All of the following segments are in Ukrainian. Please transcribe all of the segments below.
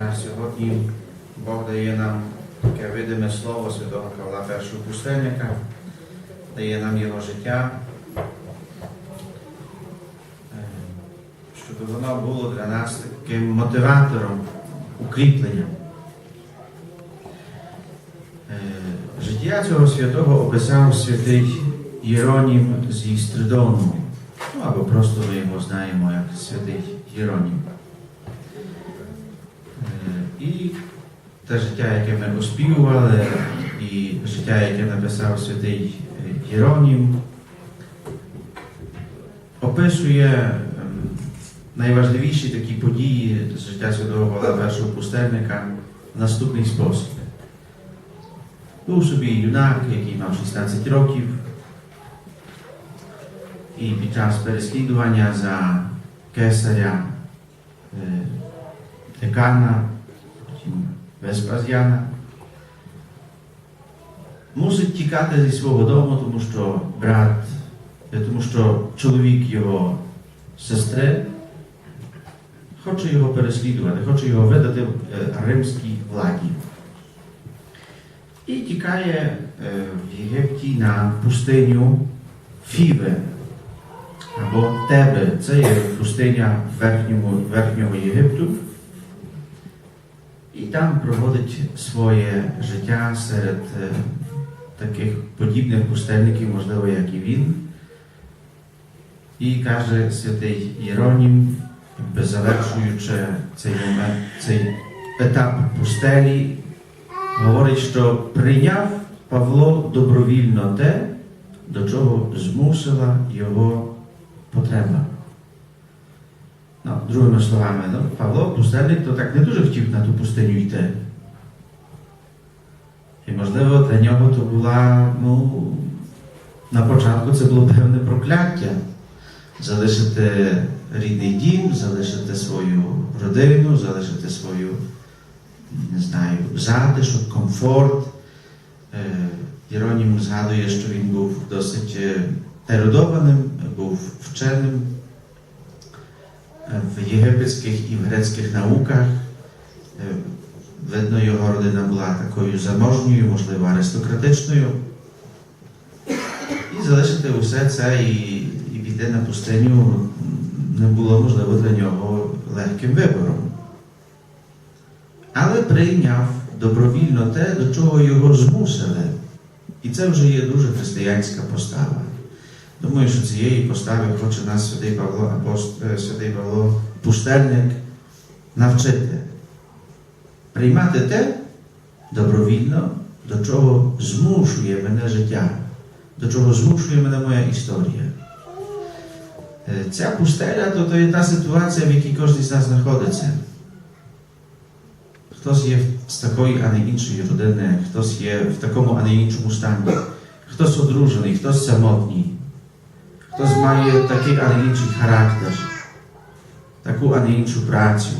Сьогодні Бог дає нам таке видиме слово святого Павла першого пустельника, дає нам його життя, е, щоб воно було для нас таким мотиватором, укріпленням. Е, Життя цього святого описав святий Єронім з Істридону, ну або просто ми його знаємо як святий Єронім. І те життя, яке ми оспівували, і життя, яке написав святий Єронім, описує ем, найважливіші такі події з життя святого Павла першого пустельника в наступний спосіб. Був собі юнак, який мав 16 років, і під час переслідування за кесаря е, декана, потім Веспазіана, мусить тікати зі свого дому, тому що брат, е, тому що чоловік його сестри хоче його переслідувати, хоче його видати е, римській владі. І тікає е, в Єгипті на пустиню Фіве або Тебе. Це є пустиня верхнього Єгипту. І там проводить своє життя серед е, таких подібних пустельників, можливо, як і він. І каже святий Єронім, завершуючи цей момент, цей етап пустелі, говорить, що прийняв Павло добровільно те, до чого змусила його потреба. Ну, другими словами, ну, Павло, пустельник, то так не дуже хотів на ту пустиню йти. І, можливо, для нього то була, ну, на початку це було певне прокляття. Залишити рідний дім, залишити свою родину, залишити свою, не знаю, затишок, комфорт. Єронім згадує, що він був досить ерудованим, був вченим в єгипетських і в грецьких науках. Е, Видно, його родина була такою заможньою, можливо, аристократичною. І залишити усе це і, і піти на пустиню не було можливо для нього легким вибором. Але прийняв добровільно те, до чого його змусили. І це вже є дуже християнська постава. Думаю, що цієї постави хоче нас святий Павло, апост, е, святий Павло пустельник навчити. Приймати те добровільно, до чого змушує мене життя, до чого змушує мене моя історія. Е, Ця пустеля то, то є та ситуація, в якій кожен з нас знаходиться. Хтось є з такої, а не іншої родини, хтось є в такому, а не іншому стані, хтось одружений, хтось самотній. Хтось має такий, а не інший характер, таку, а іншу працю.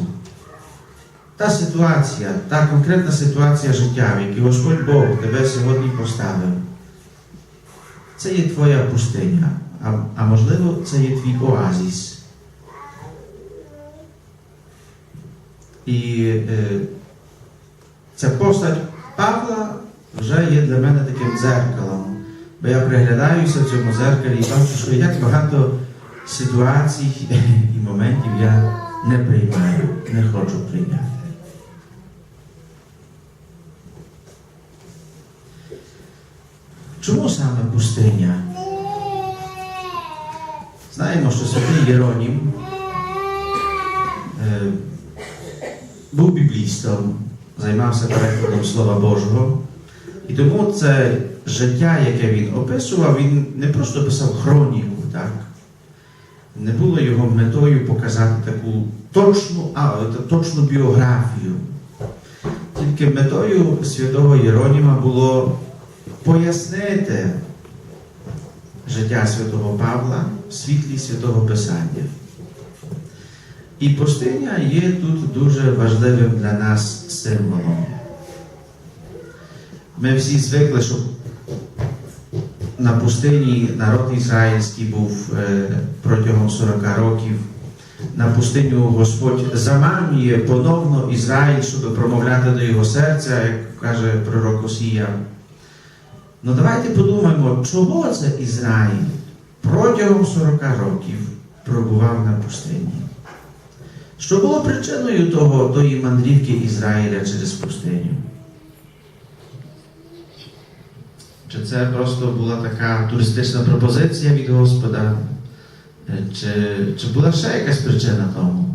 Та ситуація, та конкретна ситуація життя, в якій Господь Бог тебе сьогодні поставив, це є твоя пустиня, а, а можливо, це є твій оазіс. І е, ця постать Павла вже є для мене таким дзеркалом. Бо я приглядаюся в цьому зеркалі і бачу, що як багато ситуацій і моментів я не приймаю, не хочу прийняти. Чому саме пустиня? Знаємо, що святий Єронім е, був біблістом, займався перекладом Слова Божого. І тому це життя, яке він описував, він не просто писав хроніку, так? Не було його метою показати таку точну, а, точну біографію. Тільки метою святого Єроніма було пояснити життя святого Павла в світлі святого Писання. І пустиня є тут дуже важливим для нас символом. Ми всі звикли, що на пустині народ ізраїльський був е, протягом 40 років на пустиню Господь заманює поновно Ізраїль, щоб промовляти до його серця, як каже пророк Осія. Ну давайте подумаємо, чого це Ізраїль протягом 40 років пробував на пустині. Що було причиною того, тої мандрівки Ізраїля через пустиню? Чи це просто була така туристична пропозиція від Господа? Е, Чи, чи була ще якась причина тому?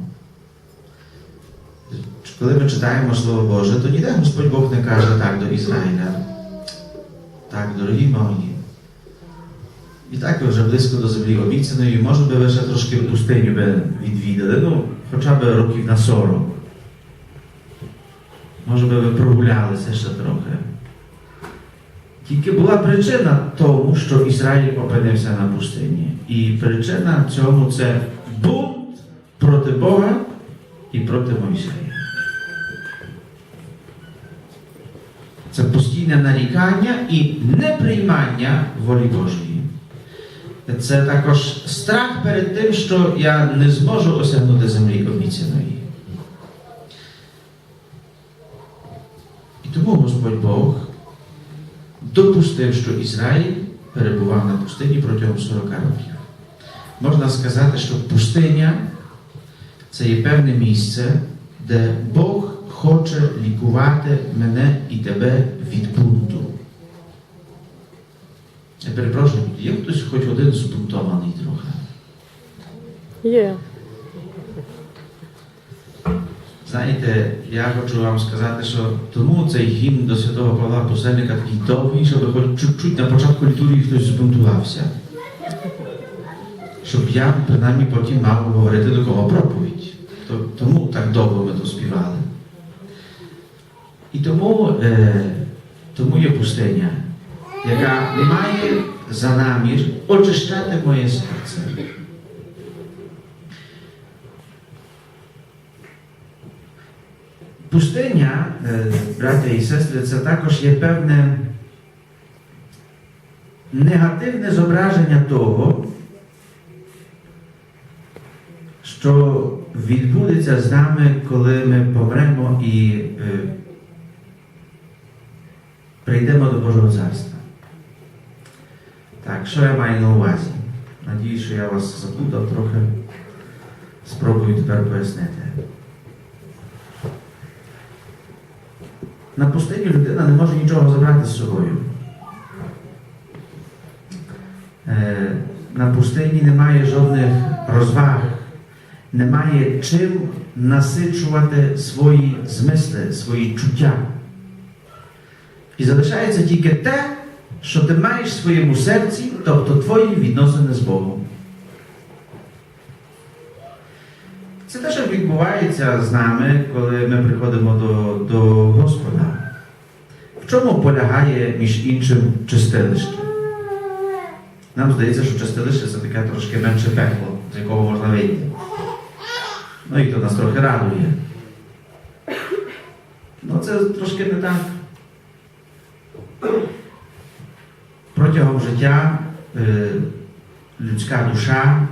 Коли ми читаємо Слово Боже, то ніде Господь Бог не каже так до Ізраїля. Так, дорогі мої. І так ви вже близько до землі обіцяної, може би ви ще трошки пустиню би відвідали, ну, хоча б років на 40. Може би ви прогулялися ще трохи. Тільки була причина тому, що Ізраїль опинився на пустині. І причина цьому це бунт проти Бога і проти Мойсея. Це постійне нарікання і неприймання волі Божої. Це також страх перед тим, що я не зможу осягнути землі обіцяної. І тому Господь Бог допустив, що Ізраїль перебував на пустині протягом 40 років. Можна сказати, що пустиня це є певне місце, де Бог хоче лікувати мене і тебе від бунту. Я перепрошую, є хтось хоч один збунтований трохи. Є. Знаєте, я хочу вам сказати, що тому цей гімн до святого Павла Посельника такий довгий, щоб хоч чуть-чуть на початку літургії хтось збунтувався. Щоб я принаймні потім мав говорити до кого проповідь. То- Тому так довго ми то співали. І тому, е, тому є пустиня, яка має за намір очищати моє серце. Пустиня, е, браття і сестри, це також є певне негативне зображення того, що відбудеться з нами, коли ми помремо і е, прийдемо до Божого Царства. Так, що я маю на увазі? Надіюсь, що я вас заплутав трохи. Спробую тепер пояснити. На пустині людина не може нічого забрати з собою. Е, На пустині немає жодних розваг, немає чим насичувати свої змисли, свої чуття. І залишається тільки те, що ти маєш в своєму серці, тобто твої відносини з Богом. Це те, що відбувається з нами, коли ми приходимо до, до Господа. В чому полягає, між іншим, чистилище? Нам здається, що чистилище це таке трошки менше пекло, з якого можна вийти. Ну і то нас трохи радує. Ну це трошки не так. Протягом життя е, людська душа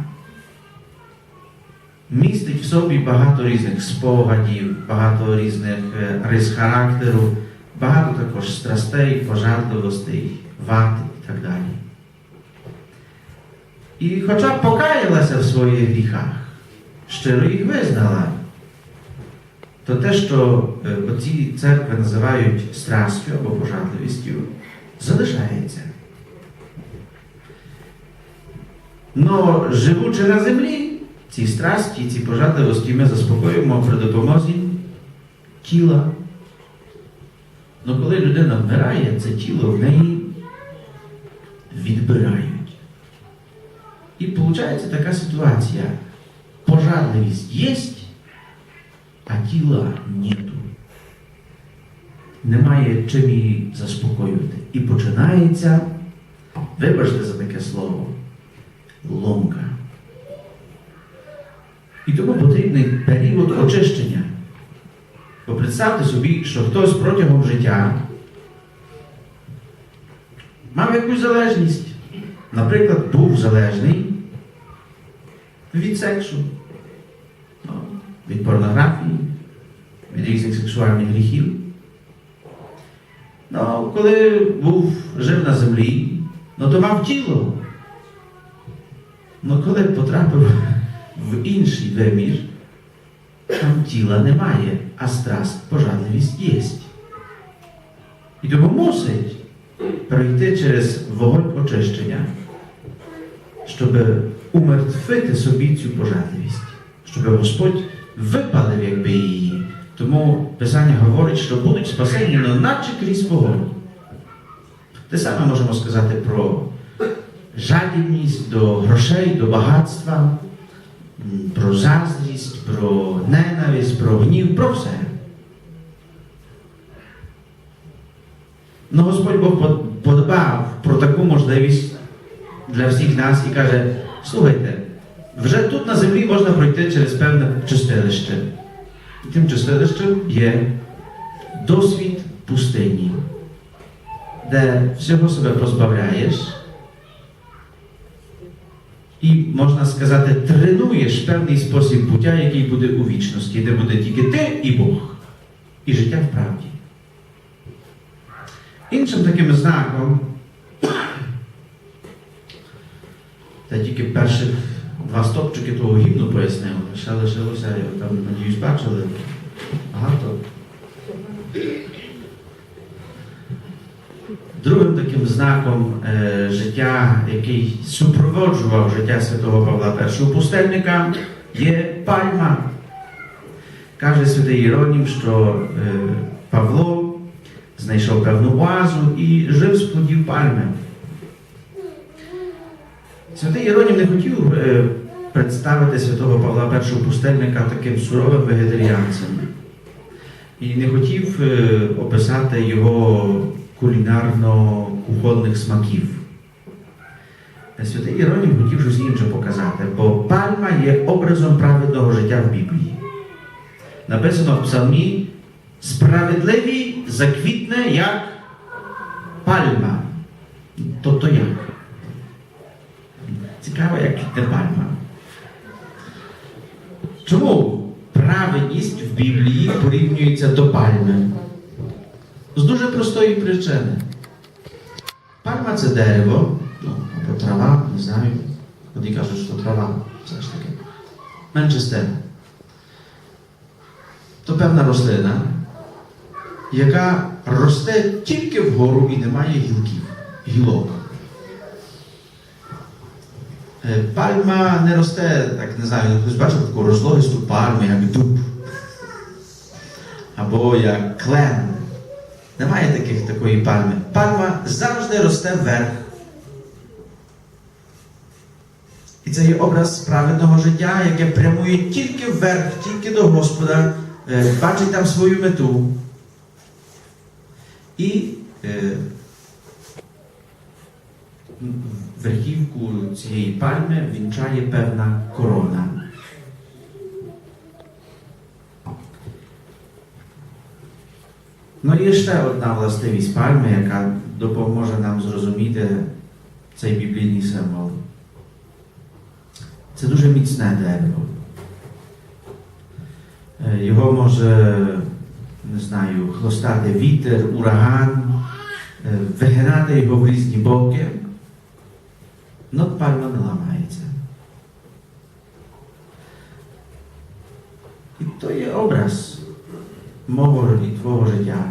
містить в собі багато різних спогадів, багато різних е, рис характеру, багато також страстей, пожартливостей, вад і так далі. І хоча покаялася в своїх гріхах, щиро їх визнала, то те, що е, оці церкви називають страстю або пожартливістю, залишається. Но живучи на землі, ці страсті, ці пожадливості ми заспокоюємо при допомозі тіла. Ну коли людина вмирає, це тіло в неї відбирають. І виходить така ситуація. Пожадливість є, а тіла нету. Немає чим її заспокоювати. І починається, вибачте за таке слово, ломка. І тому потрібний період очищення. Бо представте собі, що хтось протягом життя мав якусь залежність. Наприклад, був залежний від сексу. від порнографії, від різних сексуальних гріхів. Ну, коли був жив на землі, ну то мав тіло. Ну коли потрапив в інший вимір, там тіла немає, а страст, пожадливість є. І тому мусить пройти через вогонь очищення, щоб умертвити собі цю пожадливість, щоб Господь випалив якби її. Тому Писання говорить, що будуть спасені, але наче крізь вогонь. Те саме можемо сказати про жадібність до грошей, до багатства, про заздрість, про ненависть, про гнів, про все. Ну, Господь Бог подбав про таку можливість для всіх нас і каже: слухайте, вже тут на землі можна пройти через певне чистилище. І тим чистилищем є досвід пустині, де всього себе позбавляєш. І, можна сказати, тренуєш певний спосіб буття, який буде у вічності, де буде тільки ти і Бог, і життя в правді. Іншим таким знаком, та тільки перших два стопчики того гімну пояснив, ще лишилося, там, надіюсь, бачили, багато. Другим таким знаком е, життя, який супроводжував життя святого Павла І пустельника, є пальма. Каже святий Єронім, що е, Павло знайшов певну оазу і жив з плодів пальми. Святий Єронім не хотів е, представити святого Павла І пустельника таким суровим вегетаріанцем. І не хотів е, описати його кулінарно-кухонних смаків. Святий Єронім хотів щось інше показати, бо пальма є образом праведного життя в Біблії. Написано в псалмі справедливі заквітне як пальма. Тобто як? Цікаво, як квітне пальма. Чому праведність в Біблії порівнюється до пальми? З дуже простої причини. Пальма це дерево, ну, або трава, не знаю. Одні кажуть, що трава все ж таки. Менше стеб. То певна рослина, яка росте тільки вгору і не має гілків, гілок. Е, Пальма не росте, так не знаю, хтось бачив таку розлогисту пальму, як дуб. Або як клен. Немає таких такої пальми. Пальма завжди росте вверх. І це є образ праведного життя, яке прямує тільки вверх, тільки до Господа, е, бачить там свою мету. І е, верхівку цієї пальми вінчає певна корона. Ну і ще одна властивість пальми, яка допоможе нам зрозуміти цей біблійний символ. Це дуже міцне дерево. Е, Його може, не знаю, хлостати вітер, ураган, е, вигинати його в різні боки. Но пальма не ламається. І то є образ мого і твого життя,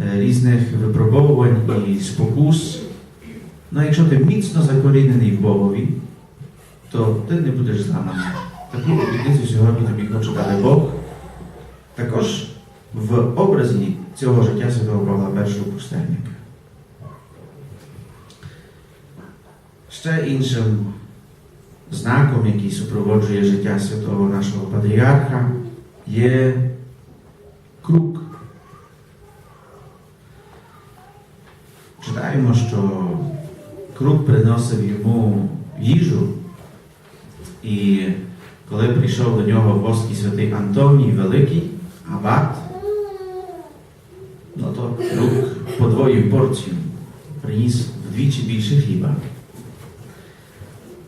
е, різних випробовувань і спокус. Ну, якщо ти міцно закорінений в Богові, то ти не будеш зламаний. Таку обітницю сьогодні тобі хоче дати Бог. Також в образі цього життя святого Павла І пустельника. Ще іншим знаком, який супроводжує життя святого нашого патріарха, є круг. Читаємо, що круг приносив йому їжу, і коли прийшов до нього воский святий Антоній Великий, абат, ну то круг подвоїв порцію, приніс вдвічі більше хліба.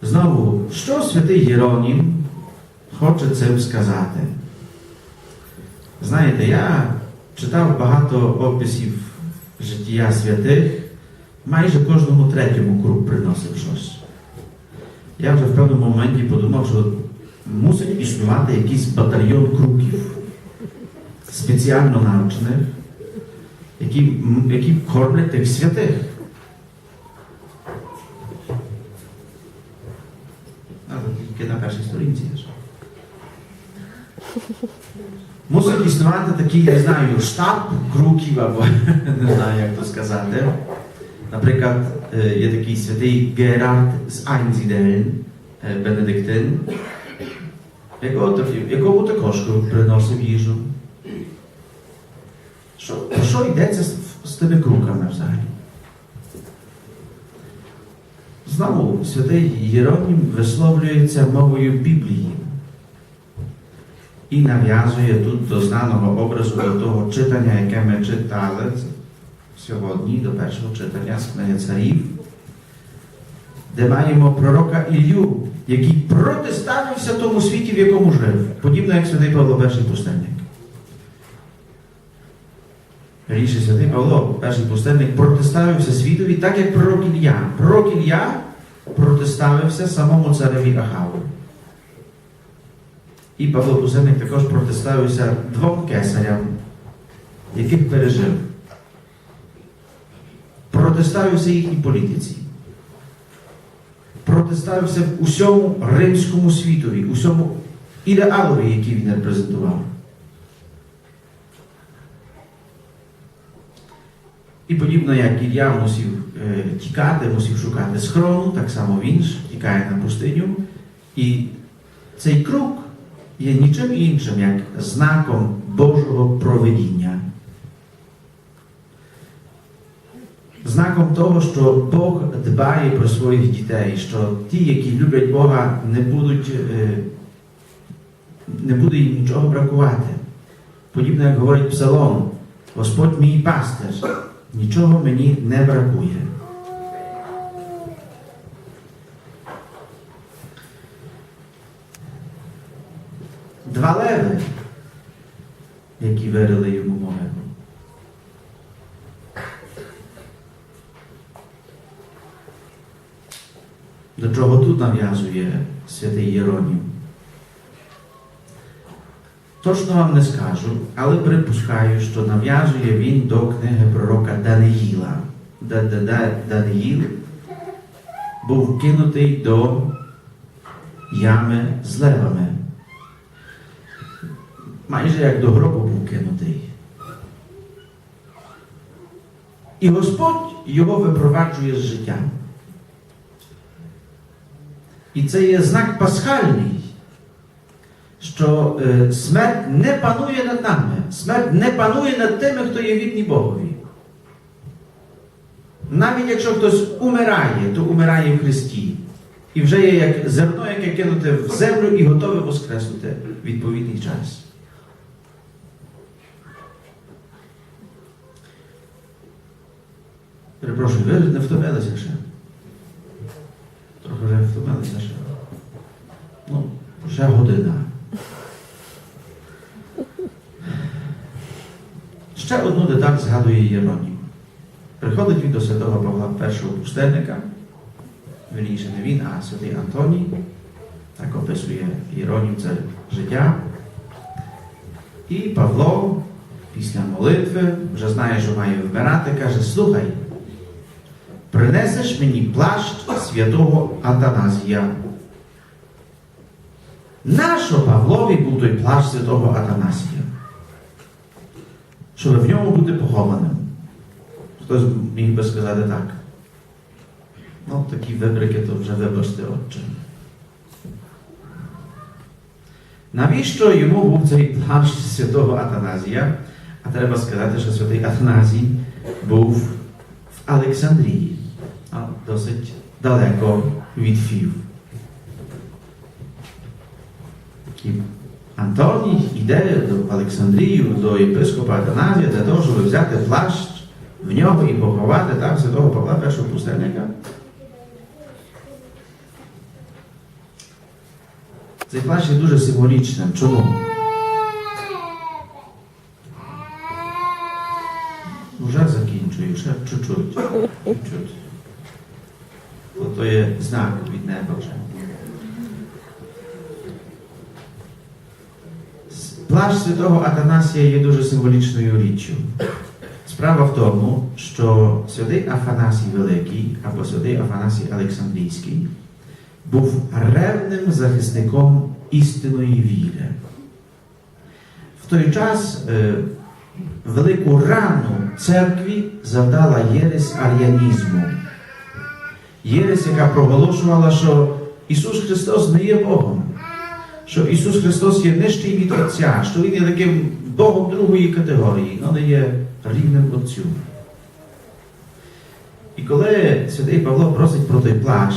Знову, що святий Єронім хоче цим сказати? Знаєте, я читав багато описів життя святих, майже кожному третьому круг приносив щось. Я вже в певному моменті подумав, що мусить існувати якийсь батальйон круків, спеціально навчених, які, які кормлять тих святих. Тільки на першій сторінці. Мусить існувати такий, не знаю, штаб круків або не знаю, як то сказати. Наприклад, е, є такий святий Герард з Айнзідельн, е, Бенедиктин, якому також приносив їжу. Що, що йдеться з тими круками взагалі? Знову святий Єронім висловлюється мовою Біблії і нав'язує тут до знаного образу до того читання, яке ми читали сьогодні, до першого читання з книги царів, де маємо пророка Ілью, який протиставився тому світі, в якому жив, подібно як святий Павло перший пустельник. Ріше святий Павло, перший пустельник, протиставився світові, так як пророк Ілля. Пророк Ілля протиставився самому цареві Ахаву. І Павло Пустельник також протиставився двом кесарям, яких пережив. Протиставився їхній політиці. Протиставився усьому римському світові, усьому ідеалові, який він репрезентував. І подібно як Ілля мусив е, тікати, мусив шукати схорону, так само він ж тікає на пустиню. І цей круг є нічим іншим, як знаком Божого проведіння. Знаком того, що Бог дбає про своїх дітей, що ті, які люблять Бога, не будуть, е, не буде їм нічого бракувати. Подібно як говорить Псалом, Господь мій пастир, нічого мені не бракує. Два леви, які вирили йому могилу. До чого тут нав'язує святий Єронім? Точно вам не скажу, але припускаю, що нав'язує він до книги пророка Даниїла. Да- да- да- Даниїл був кинутий до ями з левами. Майже як до гробу був кинутий. І Господь його випроваджує з життя. І це є знак пасхальний, що е, смерть не панує над нами, смерть не панує над тими, хто є вірні Богові. Навіть якщо хтось умирає, то умирає в Христі. І вже є як зерно, яке кинуте в землю і готове воскреснути відповідний час. Перепрошую, ви не втомилися ще? Вже втомилися ще. Ну, ще година. Ще одну деталь згадує Єронім. Приходить він до святого Павла першого пустельника, вірніше не він, а святий Антоній. Так описує Єронім це життя. І Павло після молитви вже знає, що має вмирати, каже: слухай, принесеш мені плащ святого Атаназія. Нащо Павлові був той плащ святого Атанасія? Щоб в ньому бути похованим. Хтось міг би сказати так. Ну, такі вибрики то вже вибачте, отче. Навіщо йому був цей плащ святого Атаназія? А треба сказати, що святий Атаназій був в Олександрії, а досить далеко від Фів. Антоній йде до Олександрію, до єпископа Атаназія для того, щоб взяти плащ в нього і поховати там святого Павла першого пустельника. Цей плач є дуже символічним. Чому? Вже закінчую, ще чуть-чуть. То є знак від неба вже. Плащ святого Атанасія є дуже символічною річчю. Справа в тому, що святий Афанасій Великий або святий Афанасій Олександрійський був ревним захисником істинної віри. В той час е, велику рану церкві завдала єресь аріанізму. Єресь, яка проголошувала, що Ісус Христос не є Богом, що Ісус Христос є нижчий від Отця, що Він є таким Богом другої категорії, але є рівним Отцю. І коли святий Павло просить про той плащ,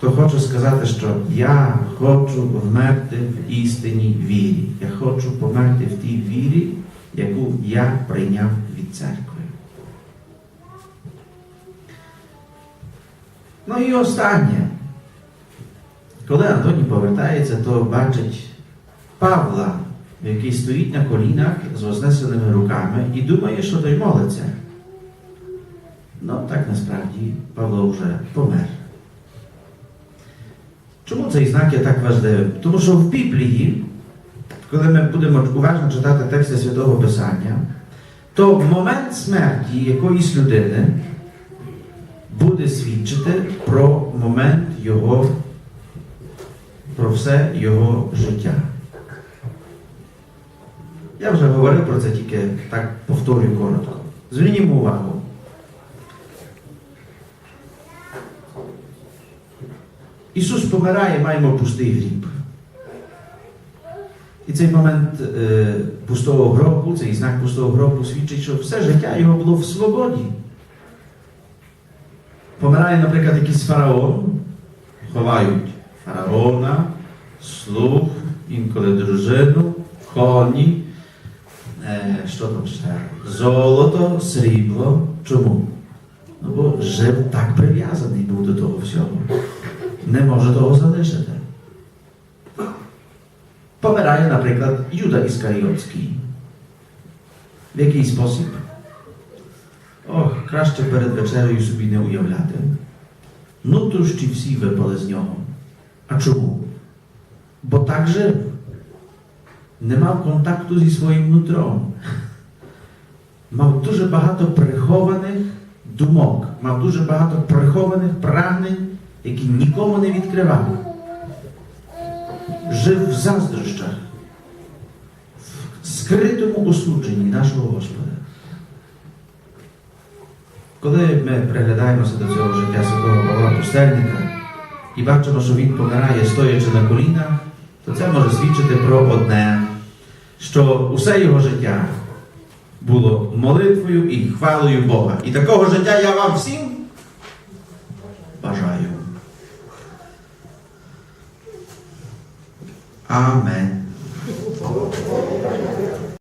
то хочу сказати, що я хочу вмерти в істинній вірі. Я хочу померти в тій вірі, яку я прийняв від церкви. Ну і останнє. Коли Антоній повертається, то бачить Павла, який стоїть на колінах з вознесеними руками і думає, що той молиться. Ну, так насправді Павло вже помер. Чому цей знак є так важливим? Тому що в Біблії, коли ми будемо уважно читати тексти Святого Писання, то момент смерті якоїсь людини буде свідчити про момент його, про все його життя. Я вже говорив про це, тільки так повторюю коротко. Звернімо увагу. Ісус помирає, маємо пустий гріб. І цей момент е, пустого гробу, цей знак пустого гробу свідчить, що все життя його було в свободі. Помирає, наприклад, якийсь фараон, ховають фараона, слуг, інколи дружину, коні, е, що там ще? Золото, срібло. Чому? Ну, бо жив так прив'язаний був до того всього. Не може того залишити. Помирає, наприклад, Юда Іскаріотський. В який спосіб? Ох, краще перед вечерею собі не уявляти. Нутрощі всі випали з нього. А чому? Бо так жив. Не мав контакту зі своїм нутром. Мав дуже багато прихованих думок, мав дуже багато прихованих прагнень, які нікому не відкривав. Жив в заздрощах, в скритому осудженні нашого Господа. Коли ми приглядаємося до цього життя святого Павла Пустельника і бачимо, що він помирає, стоячи на колінах, то це може свідчити про одне, що усе його життя було молитвою і хвалою Бога. І такого життя я вам всім бажаю. Амен.